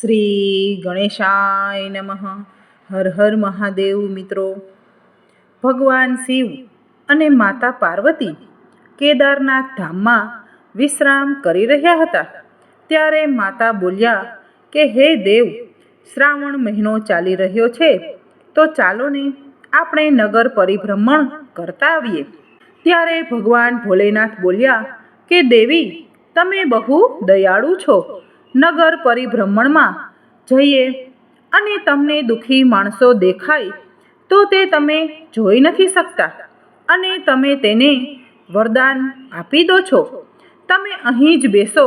શ્રી ગણેશાય નમઃ. હર હર મહાદેવ મિત્રો. ભગવાન શિવ અને માતા પાર્વતી કેદારનાથ ધામમાં વિશ્રામ કરી રહ્યા હતા. ત્યારે માતા બોલ્યા કે, હે દેવ, શ્રાવણ મહિનો ચાલી રહ્યો છે, તો ચાલો ને આપણે નગર પરિભ્રમણ કરતા આવીએ. ત્યારે ભગવાન ભોલેનાથ બોલ્યા કે, દેવી, તમે બહુ દયાળુ છો. નગર પરિભ્રમણમાં જઈએ અને તમને દુઃખી માણસો દેખાય, તો તે તમે જોઈ નથી શકતા અને તમે તેને વરદાન આપી દો છો. તમે અહીં જ બેસો,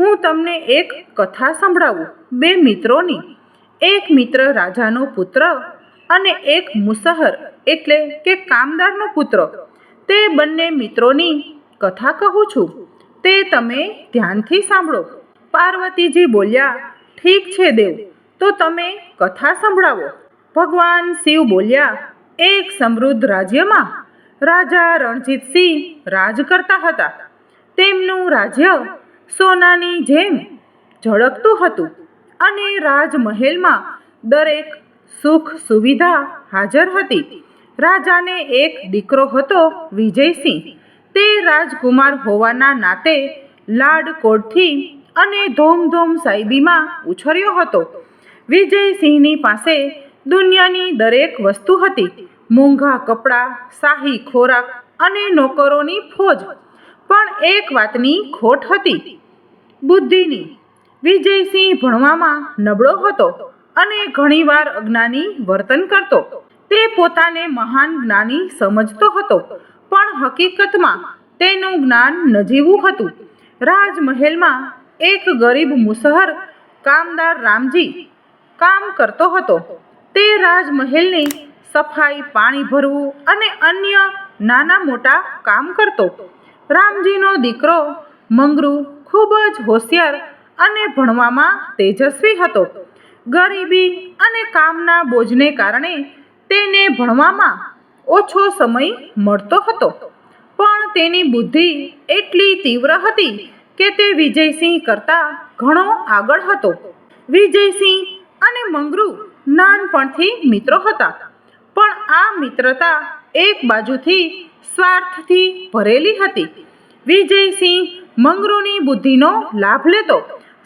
હું તમને એક કથા સંભળાવું. બે મિત્રોની, એક મિત્ર રાજાનો પુત્ર અને એક મુસહર એટલે કે કામદારનો પુત્ર. તે બંને મિત્રોની કથા કહું છું. તે તમે ધ્યાનથી સાંભળો. પાર્વતીજી બોલ્યા, ઠીક છે દેવ, તો તમે કથા સંભળાવો. ભગવાન શિવ બોલ્યા, એક સમૃદ્ધ રાજ્યમાં રાજા રણજીતસિંહ રાજ કરતા હતા. તેમનું રાજ્ય સોનાની જેમ ઝળકતું હતું અને રાજમહેલમાં દરેક સુખ સુવિધા હાજર હતી. રાજાને એક દીકરો હતો વિજયસિંહ. તે રાજકુમાર હોવાના નાતે લાડકોડથી અને ધોમધોમ સાહેબીમાં ઉછર્યો હતો. વિજયસિંહની પાસે દુનિયાની દરેક વસ્તુ હતી. મોંઘા કપડાં, શાહી ખોરાક અને નોકરોની ફોજ. પણ એક વાતની ખોટ હતી. બુદ્ધિની. વિજયસિંહ ભણવામાં નબળો હતો અને ઘણીવાર અજ્ઞાની વર્તન કરતો. તે પોતાને મહાન જ્ઞાની સમજતો હતો. પણ હકીકતમાં તેનું જ્ઞાન નજીવું હતું. રાજમહેલમાં એક ગરીબ મુસહર કામદાર રામજી કામ કરતો હતો. તે રાજમહેલની સફાઈ, પાણી ભરવું અને અન્ય નાના મોટા કામ કરતો. રામજીનો દીકરો મંગરુ ખૂબ જ હોશિયાર અને ભણવામાં તેજસ્વી હતો. ગરીબી અને કામના બોજને કારણે તેને ભણવામાં ઓછો સમય મળતો હતો. પણ તેની બુદ્ધિ એટલી તીવ્ર હતી કે તે વિજયસિંહ કરતાં ઘણો આગળ હતો. વિજયસિંહ અને મંગરુ નાનપણથી મિત્રો હતા. પણ આ મિત્રતા એક બાજુથી સ્વાર્થથી ભરેલી હતી. વિજયસિંહ મંગરુની બુદ્ધિનો લાભ લેતો.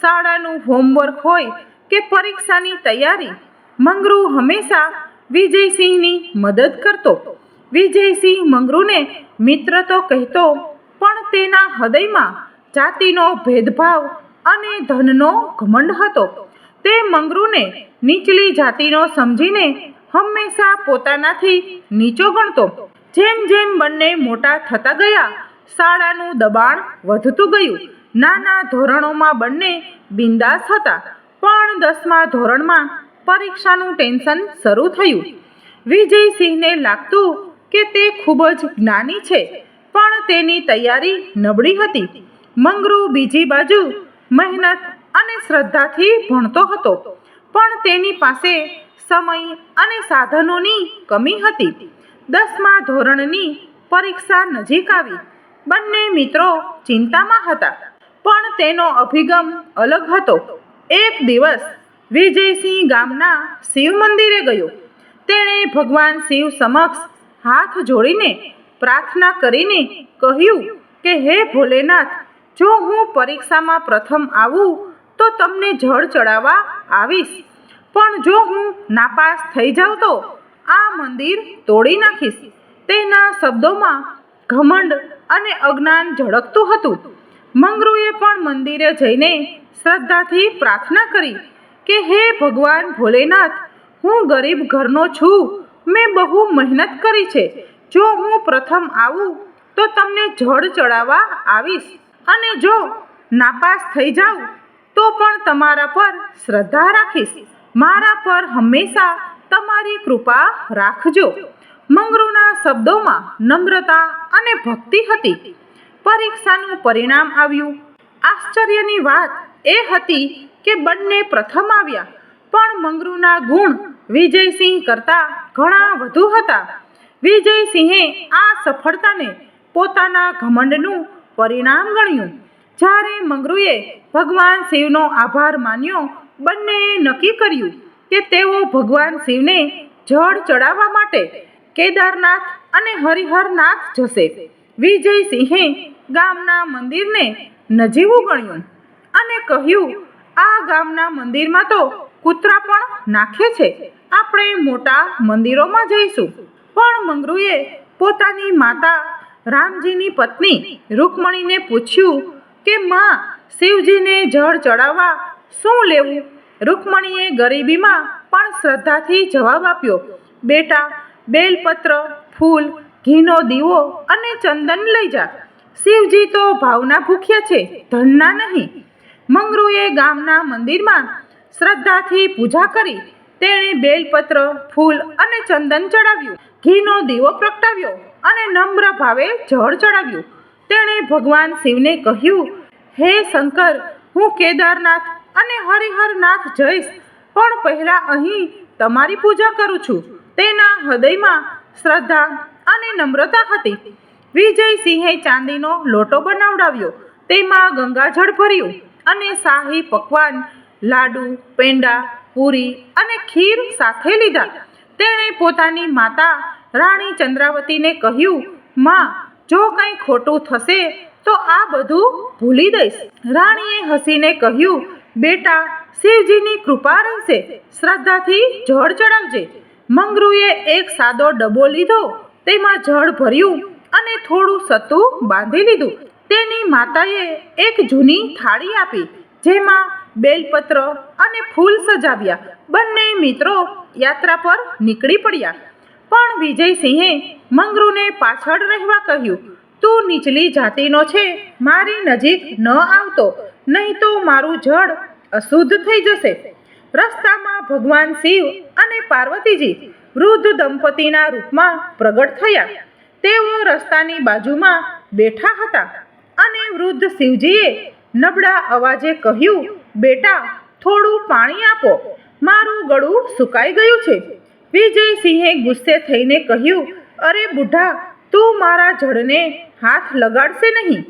શાળાનું હોમવર્ક હોય કે પરીક્ષાની તૈયારી, મંગરુ હંમેશા વિજયસિંહની મદદ કરતો. વિજયસિંહ મંગરુને મિત્ર તો કહેતો, પણ તેના હૃદયમાં જાતિનો ભેદભાવ અને ધનનો ઘમંડ હતો. તે મંગરુને નીચલી જાતિનો સમજીને હંમેશા પોતાનાથી નીચો ગણતો. જેમ જેમ બંને મોટા થતા ગયા, શાળાનું દબાણ વધતું ગયું. નાના ધોરણોમાં બંને બિંદાસ હતા, પણ દસમા ધોરણમાં પરીક્ષાનું ટેન્શન શરૂ થયું. વિજયસિંહને લાગતું કે તે ખૂબ જ જ્ઞાની છે, પણ તેની તૈયારી નબળી હતી. મંગરુ બીજી બાજુ મહેનત અને શ્રદ્ધાથી ભણતો હતો. પણ તેની પાસે સમય અને સાધનોની કમી હતી. દસમા ધોરણની પરીક્ષા નજીક આવી. બંને મિત્રો ચિંતામાં હતા. પણ તેનો અભિગમ અલગ હતો. એક દિવસ વિજયસિંહ ગામના શિવ મંદિરે ગયો. તેણે ભગવાન શિવ સમક્ષ હાથ જોડીને પ્રાર્થના કરીને કહ્યું કે, હે ભોલેનાથ જો હું પરીક્ષામાં પ્રથમ આવું, તો તમને જળ ચડાવવા આવીશ. પણ જો હું નાપાસ થઈ જાઉં તો આ મંદિર તોડી નાખીશ. તેના શબ્દોમાં ઘમંડ અને અજ્ઞાન ઝળકતું હતું. મંગરૂએ પણ મંદિરે જઈને શ્રદ્ધાથી પ્રાર્થના કરી કે, હે ભગવાન ભોલેનાથ, હું ગરીબ ઘરનો છું. મેં બહુ મહેનત કરી છે. જો હું પ્રથમ આવું, તો તમને જળ ચડાવવા આવીશ. અને જો નાપાસ થઈ જાઉં, તો પણ તમારા પર શ્રદ્ધા રાખીશ. મારા પર હંમેશા તમારી કૃપા રાખજો. મંગરૂના શબ્દોમાં નમ્રતા અને ભક્તિ હતી. પરીક્ષાનું પરિણામ આવ્યું. આશ્ચર્યની વાત એ હતી કે બંને પ્રથમ આવ્યા, પણ મંગરૂના ગુણ વિજયસિંહ કરતાં ઘણા વધુ હતા. વિજયસિંહે આ સફળતાને પોતાના ઘમંડનું પરિણામ ગણ્યું. જ્યારે મંગરૂએ ભગવાન શિવનો આભાર માન્યો, બંનેએ નક્કી કર્યું કે તેઓ ભગવાન શિવને જળ ચડાવવા માટે કેદારનાથ અને હરિહરનાથ જશે. વિજયસિંહે ગામના મંદિરને નજીવું ગણ્યું અને કહ્યું, આ ગામના મંદિરમાં તો કૂતરા પણ નાખે છે. આપણે મોટા મંદિરોમાં જઈશું. પણ મંગરૂએ પોતાની માતા રામજીની પત્ની રૂકમણીને પૂછ્યું કે, માં, શિવજીને જળ ચડાવવા શું લેવું? રૂકમણીએ ગરીબીમાં પણ શ્રદ્ધાથી જવાબ આપ્યો, બેટા, બેલપત્ર, ફૂલ, ઘીનો દીવો અને ચંદન લઈ જા. શિવજી તો ભાવના ભૂખ્યા છે, ધનના નહીં. મંગરૂએ ગામના મંદિરમાં શ્રદ્ધાથી પૂજા કરી. તેણે બેલપત્ર, ફૂલ અને ચંદન ચડાવ્યું. ઘીનો દીવો પ્રગટાવ્યો. અને નમ્ર ભાવે જળ ચડાવ્યું. તેણે ભગવાન શિવને કહ્યું, હે શંકર, હું કેદારનાથ અને હરિહરનાથ જઈશ. પણ પહેલાં અહીં તમારી પૂજા કરું છું. તેના હૃદયમાં શ્રદ્ધા અને નમ્રતા હતી. વિજયસિંહે ચાંદીનો લોટો બનાવડાવ્યો. તેમાં ગંગાજળ ભર્યું અને શાહી પકવાન, લાડુ, પેંડા, પૂરી અને ખીર સાથે લીધા. તેણે પોતાની માતા રાણી ચંદ્રાવતીને કહ્યું, માં, જો કંઈ ખોટું થશે, તો આ બધું ભૂલી દઈશ. રાણીએ હસીને કહ્યું, બેટા, શિવજીની કૃપા રહેશે, શ્રદ્ધાથી જળ ચડાવજે. મંગરુએ એક સાદો ડબ્બો લીધો, તેમાં જળ ભર્યું અને થોડું સતું બાંધી લીધું. તેની માતાએ એક જૂની થાળી આપી, જેમાં બેલપત્ર અને ફૂલ સજાવ્યા. બંને મિત્રો યાત્રા પર નીકળી પડ્યા. પણ વિજયસિંહે મંગરૂને પાછળ રહેવા કહ્યું, તું નીચલી જાતિનો છે, મારી નજીક ન આવતો, નહીં તો મારું જળ અશુદ્ધ થઈ જશે. રસ્તામાં ભગવાન શિવ અને પાર્વતીજી વૃદ્ધ દંપતીના રૂપમાં પ્રગટ થયા. તેઓ રસ્તાની બાજુમાં બેઠા હતા અને વૃદ્ધ શિવજીએ નબળા અવાજે કહ્યું, બેટા, થોડું પાણી આપો, મારું ગળું સુકાઈ ગયું છે. વિજયસિંહે ગુસ્સે થઈને કહ્યું, અરે બુઢા, તું મારા જળને હાથ લગાડશે નહીં?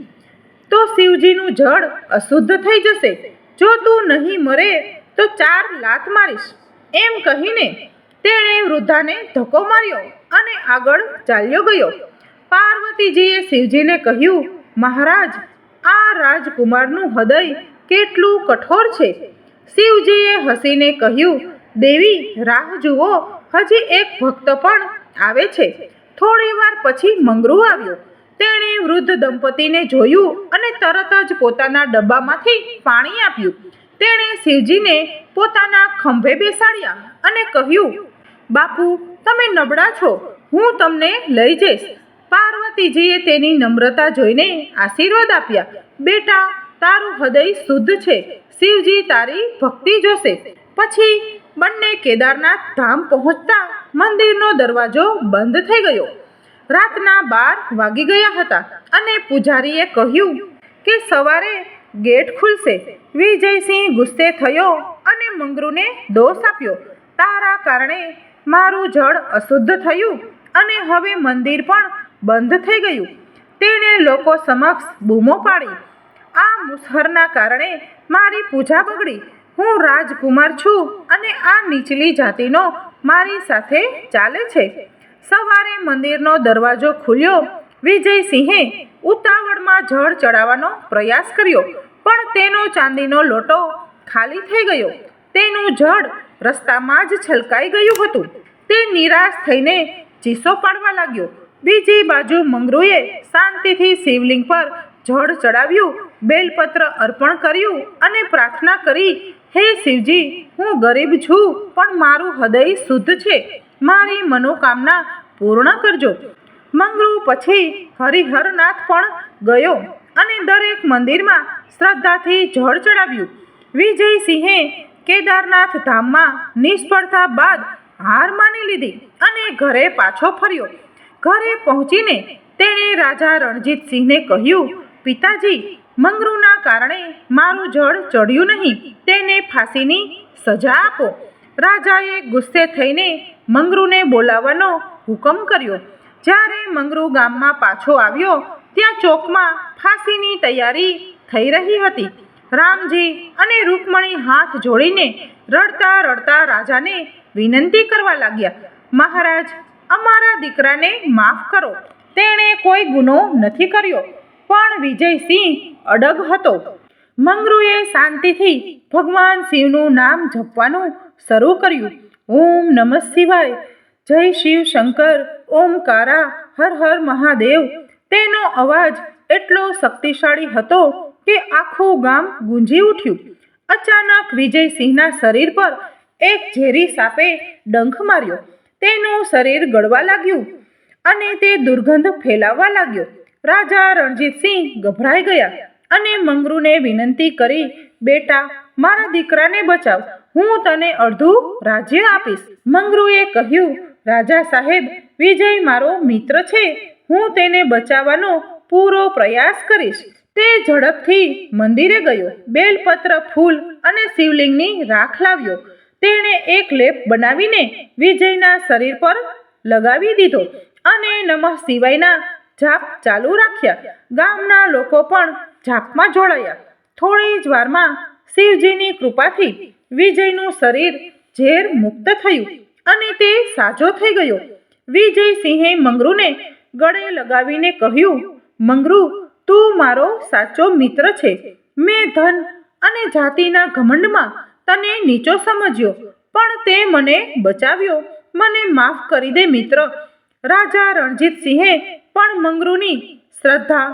તો શિવજીનું જળ અશુદ્ધ થઈ જશે. જો તું નહીં મરે, તો ચાર લાત મારીશ. એમ કહીને તેણે વૃદ્ધાને ધક્કો માર્યો અને આગળ ચાલ્યો ગયો. પાર્વતીજીએ શિવજીને કહ્યું, મહારાજ, આ રાજકુમારનું હૃદય કેટલું કઠોર છે. શિવજીએ હસીને કહ્યું, દેવી, રાહ જુઓ. હજી એક ભક્ત પણ આવે છે. થોડી વાર પછી મંગરુ આવ્યો. તેણે વૃદ્ધ દંપતીને જોયું અને તરત જ પોતાના ડબ્બામાંથી પાણી આપ્યું. તેણે શિવજીને પોતાના ખંભે બેસાડ્યા અને કહ્યું, બાપુ, તમે નબળા છો. હું તમને લઈ જઈશ. પાર્વતીજીએ તેની નમ્રતા જોઈને આશીર્વાદ આપ્યા. બેટા, તારું હૃદય શુદ્ધ છે. શિવજી તારી ભક્તિ જોશે. પછી બંને કેદારનાથ ધામ પહોંચતા મંદિરનો દરવાજો બંધ થઈ ગયો. રાતના બાર વાગી ગયા હતા અને પૂજારીએ કહ્યું કે સવારે ગેટ ખુલશે. વિજયસિંહ ગુસ્સે થયો અને મંગરુને દોષ આપ્યો. તારા કારણે મારું જળ અશુદ્ધ થયું અને હવે મંદિર પણ બંધ થઈ ગયું. તેણે લોકો સમક્ષ બૂમો પાડી. આ મુસહરના કારણે મારી પૂજા બગડી. હું રાજકુમાર છું અને આ નીચલી જાતિનો મારી સાથે ચાલે છે. સવારે મંદિરનો દરવાજો ખુલ્યો. વિજયસિંહે ઉતાવળમાં જળ ચડાવવાનો પ્રયાસ કર્યો, પણ તેનો ચાંદીનો લોટો ખાલી થઈ ગયો. તેનું જળ રસ્તામાં જ છલકાઈ ગયું હતું. તે નિરાશ થઈને ચીસો પાડવા લાગ્યો. બીજી બાજુ મંગરૂએ શાંતિથી શિવલિંગ પર જળ ચડાવ્યું, બેલપત્ર અર્પણ કર્યું અને પ્રાર્થના કરી હે શિવજી, હું ગરીબ છું, પણ મારું હૃદય શુદ્ધ છે. મારી મનોકામના પૂર્ણ કરજો. મંગરુ પછી હરિહરનાથ પણ ગયો અને દરેક મંદિરમાં શ્રદ્ધાથી જળ ચડાવ્યું. વિજયસિંહે કેદારનાથ ધામમાં નિષ્ફળતા બાદ હાર માની લીધી અને ઘરે પાછો ફર્યો. ઘરે પહોંચીને તેણે રાજા રણજીતસિંહને કહ્યું, પિતાજી મંગરુના કારણે મારું જળ ચડ્યું નહીં. તેને ફાંસીની સજા આપો. રાજાએ ગુસ્સે થઈને મંગરુને બોલાવવાનો હુકમ કર્યો. જ્યારે મંગરુ ગામમાં પાછો આવ્યો, ત્યાં ચોકમાં ફાંસીની તૈયારી થઈ રહી હતી. રામજી અને રૂકમણી હાથ જોડીને રડતા રડતા રાજાને વિનંતી કરવા લાગ્યા, મહારાજ, અમારા દીકરાને માફ કરો. તેણે કોઈ ગુનો નથી કર્યો. પણ વિજયસિંહ અડગ હતો. મંગરુએ શાંતિથી ભગવાન શિવનું નામ જપવાનું શરૂ કર્યું. ઓમ નમઃ શિવાય, જય શિવ શંકર ઓમકારા હર હર મહાદેવ. તેનો અવાજ એટલો શક્તિશાળી હતો કે આખું ગામ ગુંજી ઉઠ્યું. અચાનક વિજયસિંહના શરીર પર એક ઝેરી સાપે ડંખ માર્યો. તેનું શરીર ગળવા લાગ્યું અને તે દુર્ગંધ ફેલાવવા લાગ્યો. રાજા રણજીતસિંહ ગભરાઈ ગયા અને મંગરૂને વિનંતી કરી, બેટા, મારા દીકરાને બચાવ, હું તને અડધું રાજ્ય આપીશ. મંગરૂએ કહ્યું, રાજા સાહેબ, વિજય મારો મિત્ર છે, હું તેને બચાવવાનો પૂરો પ્રયાસ કરીશ. તે ઝડપથી મંદિરે ગયો, બેલપત્ર, ફૂલ અને શિવલિંગની રાખ લાવ્યો. તેણે એક લેપ બનાવીને વિજયના શરીર પર લગાવી દીધો અને નમઃ શિવાયના જાપ ચાલુ રાખ્યા. ગામના લોકો પણ જાપમાં જોડાયા. થોડી જ વારમાં શિવજીની કૃપાથી વિજયનું શરીર ઝેર મુક્ત થયું અને તે સાજો થઈ ગયો. વિજયસિંહે મંગરુને ગળે લગાવીને કહ્યું, મંગરુ, તું મારો સાચો મિત્ર છે. મેં ધન અને જાતિના ઘમંડમાં તને નીચો સમજ્યો, પણ તે મને બચાવ્યો. મને માફ કરી દે મિત્ર. રાજા રણજીતસિંહે પણ મંગરુની શ્રદ્ધા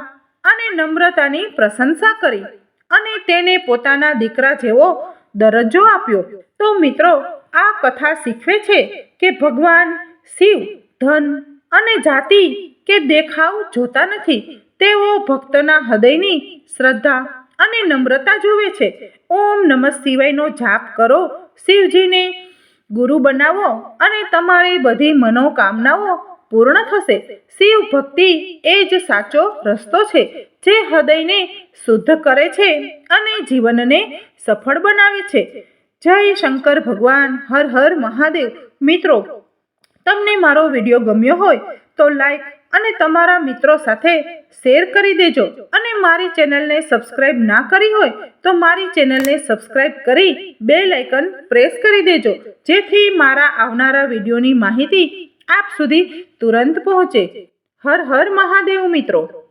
અને નમ્રતાની પ્રશંસા કરી અને તેને પોતાના દીકરા જેવો દરજ્જો આપ્યો. તો મિત્રો, આ કથા શીખવે છે કે ભગવાન શિવ, ધન અને જાતિ કે દેખાવ જોતા નથી. તેઓ ભક્તના હૃદયની શ્રદ્ધા અને નમ્રતા જુએ છે. ઓમ નમઃ શિવાયનો જાપ કરો. શિવજીને ગુરુ બનાવો અને તમારી બધી મનોકામનાઓ પૂર્ણ થશે. શિવ ભક્તિ એ જ સાચો રસ્તો છે, જે હૃદયને શુદ્ધ કરે છે અને જીવનને સફળ બનાવે છે. જય શંકર ભગવાન, હર હર મહાદેવ. મિત્રો, તમને મારો વીડિયો ગમ્યો હોય તો લાઈક અને તમારા મિત્રો સાથે શેર કરી દેજો અને મારી ચેનલને સબસ્ક્રાઇબ ના કરી હોય તો મારી ચેનલને સબસ્ક્રાઇબ કરી બેલ આઇકન પ્રેસ કરી દેજો. જેથી મારા આવનારા વિડીયોની માહિતી આપ સુધી તુરંત પહોંચે. હર હર મહાદેવ મિત્રો.